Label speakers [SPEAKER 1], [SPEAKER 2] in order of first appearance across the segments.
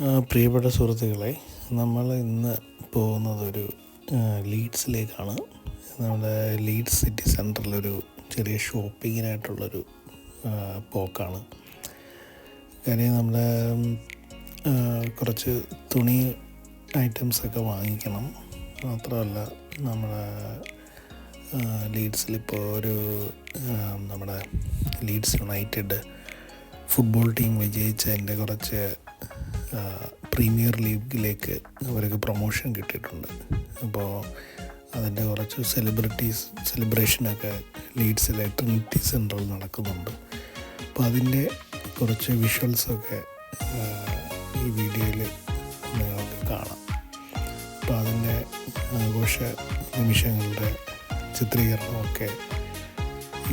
[SPEAKER 1] പ്രിയപ്പെട്ട സുഹൃത്തുക്കളെ നമ്മൾ ഇന്ന് പോകുന്നത് ഒരു ആ, ലീഡ്സിലേക്കാണ്. നമ്മുടെ ലീഡ്സ് സിറ്റി സെന്ററിലൊരു ചെറിയ ഷോപ്പിങ്ങിനായിട്ടുള്ളൊരു പോക്കാണ്. കാര്യം നമ്മുടെ കുറച്ച് തുണി ഐറ്റംസൊക്കെ വാങ്ങിക്കണം. മാത്രമല്ല നമ്മുടെ ലീഡ്സിലിപ്പോൾ ഒരു നമ്മുടെ ലീഡ്സ് യുണൈറ്റഡ് ഫുട്ബോൾ ടീം വിജയിച്ചതിന്റെ കുറച്ച് പ്രീമിയർ ലീഗിലേക്ക് അവർക്ക് പ്രൊമോഷൻ കിട്ടിയിട്ടുണ്ട്. അപ്പോൾ അതിന്റെ കുറച്ച് സെലിബ്രിറ്റീസ് സെലിബ്രേഷനൊക്കെ ലീഡ്സിലെ ട്രിനിറ്റി സെന്ററിൽ നടക്കുന്നുണ്ട്. അപ്പോൾ അതിന്റെ കുറച്ച് വിഷ്വൽസൊക്കെ ഈ വീഡിയോയിൽ നിങ്ങൾക്ക് കാണാം. അപ്പോൾ അതിന്റെ ആഘോഷ നിമിഷങ്ങളുടെ ചിത്രീകരണമൊക്കെ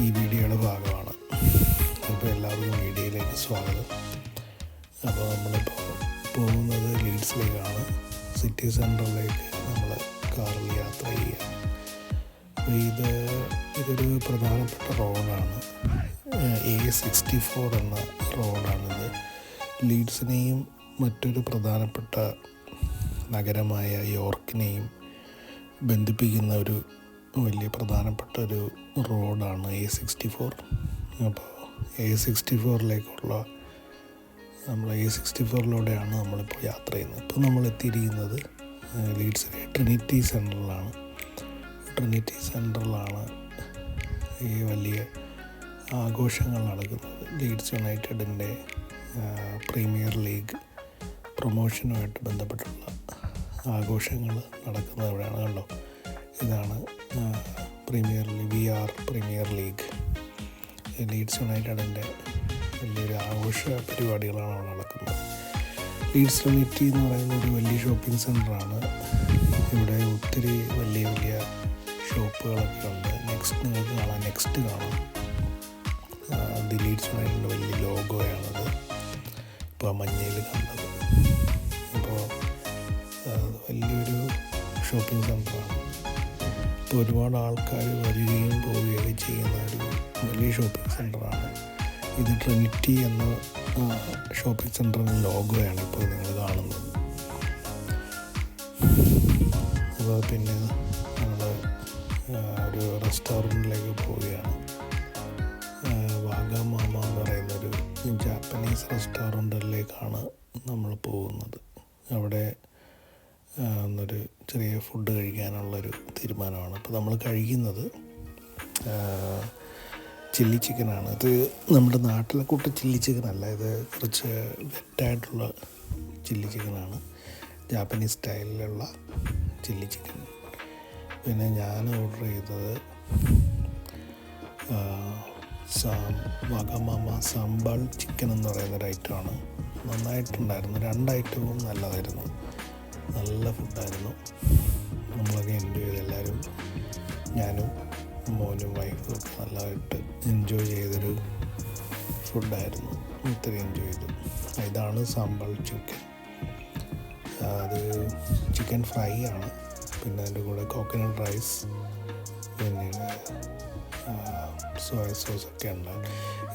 [SPEAKER 1] ഈ വീഡിയോയുടെ ഭാഗമാണ്. അപ്പോൾ എല്ലാവരും വീഡിയോയിലേക്ക് സ്വാഗതം. അപ്പോൾ നമ്മളിപ്പോൾ പോകുന്നത് ലീഡ്സിലേക്കാണ്. സിറ്റി സെന്ററിലേക്ക് നമ്മൾ കാറിൽ യാത്ര ചെയ്യുക. അപ്പോൾ ഇത് ഇതൊരു പ്രധാനപ്പെട്ട റോഡാണ്. എ സിക്സ്റ്റി ഫോർ എന്ന റോഡാണിത്. ലീഡ്സിനെയും മറ്റൊരു പ്രധാനപ്പെട്ട നഗരമായ യോർക്കിനെയും ബന്ധിപ്പിക്കുന്ന ഒരു വലിയ പ്രധാനപ്പെട്ട ഒരു റോഡാണ് എ സിക്സ്റ്റി ഫോർ. അപ്പോൾ എ സിക്സ്റ്റി ഫോറിലേക്കുള്ള നമ്മൾ എ സിക്സ്റ്റി ഫോറിലൂടെയാണ് നമ്മളിപ്പോൾ യാത്ര ചെയ്യുന്നത്. ഇപ്പോൾ നമ്മൾ എത്തിയിരിക്കുന്നത് ലീഡ്സിലെ ട്രിനിറ്റി സെന്ററിലാണ് ട്രിനിറ്റി സെന്ററിലാണ് ഈ വലിയ ആഘോഷങ്ങൾ നടക്കുന്നത്. ലീഡ്സ് യുണൈറ്റഡിന്റെ പ്രീമിയർ ലീഗ് പ്രൊമോഷനുമായിട്ട് ബന്ധപ്പെട്ടുള്ള ആഘോഷങ്ങൾ നടക്കുന്നത് എവിടെയാണ് കണ്ടോ? ഇതാണ് Premier League we are Premier League. Leeds യുണൈറ്റഡിന്റെ വലിയൊരു ആഘോഷ പരിപാടികളാണ് അവിടെ നടക്കുന്നത്. ലീഡ്സ് യൂണിറ്റി എന്ന് പറയുന്ന ഒരു വലിയ ഷോപ്പിംഗ് സെന്ററാണ് ഇവിടെ ഒത്തിരി വലിയ വലിയ ഷോപ്പുകളൊക്കെ ഉണ്ട്. നെക്സ്റ്റ് നിങ്ങൾക്ക് കാണാം. നെക്സ്റ്റ് കാണാം. ലീഡ്സ് യുണൈറ്റഡിന്റെ വലിയ ലോഗോയാണത് ഇപ്പോൾ ആ മഞ്ഞയിൽ കണ്ടത്. അപ്പോൾ വലിയൊരു ഷോപ്പിംഗ് സെന്ററാണ് ഇപ്പോൾ ഒരുപാട് ആൾക്കാർ വരികയും പോവുകയൊക്കെ ചെയ്യുന്ന ഒരു വലിയ ഷോപ്പിംഗ് സെന്ററാണ് ഇത് ട്രിനിറ്റി എന്ന ഷോപ്പിംഗ് സെന്ററിന്റെ ലോഗോയാണ് ഇപ്പോൾ നിങ്ങൾ കാണുന്നത്. അപ്പോൾ പിന്നെ നമ്മൾ ഒരു റെസ്റ്റോറന്റിലേക്ക് പോവുകയാണ്. വാഗാമാമ എന്ന് പറയുന്നൊരു ജാപ്പനീസ് റെസ്റ്റോറന്റിലേക്കാണ് നമ്മൾ പോകുന്നത്. അവിടെ ഒന്നൊരു ചെറിയ ഫുഡ് കഴിക്കാനുള്ളൊരു തീരുമാനമാണ്. അപ്പോൾ നമ്മൾ കഴിക്കുന്നത് ചില്ലി ചിക്കനാണ്. ഇത് നമ്മുടെ നാട്ടിലെ കൂട്ട ചില്ലി ചിക്കൻ അല്ല ഇത് കുറച്ച് വെറ്റായിട്ടുള്ള ചില്ലി ചിക്കനാണ്. ജാപ്പനീസ് സ്റ്റൈലിലുള്ള ചില്ലി ചിക്കൻ. പിന്നെ ഞാൻ ഓർഡർ ചെയ്തത് വഗമാമ സാമ്പാൾ ചിക്കൻ എന്ന് പറയുന്ന ഒരു ഐറ്റമാണ് നന്നായിട്ടുണ്ടായിരുന്നു. രണ്ട് ഐറ്റവും നല്ലതായിരുന്നു. നല്ല ഫുഡായിരുന്നു നമ്മളൊക്കെ എൻജോയ് ചെയ്ത് എല്ലാവരും ഞാനും മോനും വൈഫും നല്ലതായിട്ട് എൻജോയ് ചെയ്തൊരു ഫുഡായിരുന്നു ഒത്തിരി എൻജോയ് ചെയ്തു. ഇതാണ് സാമ്പാൾ ചിക്കൻ അത് ചിക്കൻ ഫ്രൈ ആണ്. പിന്നെ അതിന്റെ കൂടെ കോക്കനട്ട് റൈസ് പിന്നെ സോയ സോസ് ഒക്കെ ഉണ്ട്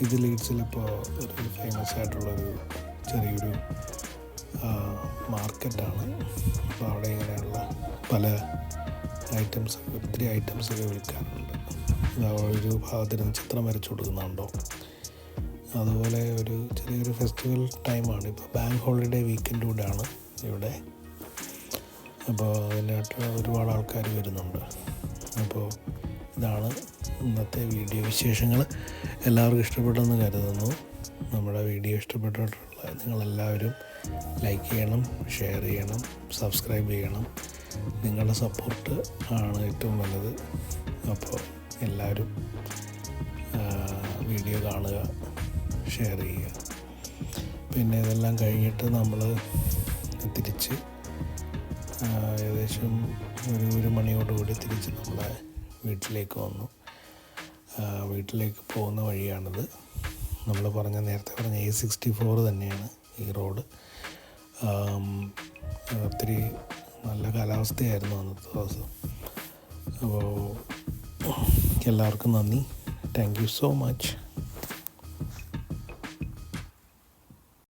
[SPEAKER 1] ഇത് ലീഡ്സിലിപ്പോൾ ഒരു ഫേമസ് ആയിട്ടുള്ളൊരു ചെറിയൊരു മാർക്കറ്റാണ് അപ്പോൾ അവിടെ ഇങ്ങനെയുള്ള പല ഐറ്റംസ് ഒത്തിരി ഐറ്റംസ് ഒക്കെ വിൽക്കാറുണ്ട്. ഒരു ഭാഗത്തിന് ചിത്രം വരച്ചു കൊടുക്കുന്നുണ്ടോ? അതുപോലെ ഒരു ചെറിയൊരു ഫെസ്റ്റിവൽ ടൈമാണ്. ഇപ്പോൾ ബാങ്ക് ഹോളിഡേ വീക്കെൻഡ് ആണ് ഇവിടെ. അപ്പോൾ അതിനായിട്ട് ഒരുപാട് ആൾക്കാർ വരുന്നുണ്ട്. അപ്പോൾ ഇതാണ് ഇന്നത്തെ വീഡിയോ വിശേഷങ്ങൾ എല്ലാവർക്കും ഇഷ്ടപ്പെട്ടെന്ന് കരുതുന്നു. നമ്മുടെ വീഡിയോ ഇഷ്ടപ്പെട്ടിട്ടുള്ള നിങ്ങളെല്ലാവരും ലൈക്ക് ചെയ്യണം ഷെയർ ചെയ്യണം സബ്സ്ക്രൈബ് ചെയ്യണം. നിങ്ങളുടെ സപ്പോർട്ട് ആണ് ഏറ്റവും വലുത്. അപ്പോൾ എല്ലാവരും വീഡിയോ കാണുക ഷെയർ ചെയ്യുക. പിന്നെ ഇതെല്ലാം കഴിഞ്ഞിട്ട് നമ്മൾ തിരിച്ച് ഏകദേശം ഒരു ഒരു മണിയോടുകൂടി തിരിച്ച് നമ്മളെ വീട്ടിലേക്ക് വന്നു. വീട്ടിലേക്ക് പോകുന്ന വഴിയാണിത്. നമ്മൾ പറഞ്ഞ നേരത്തെ പറഞ്ഞ എ സിക്സ്റ്റി ഫോർ തന്നെയാണ് ഈ റോഡ്. ഒത്തിരി നല്ല കാലാവസ്ഥയായിരുന്നു അന്നത്തെ ദിവസം. അപ്പോൾ എല്ലാവർക്കും നന്ദി. Thank you so much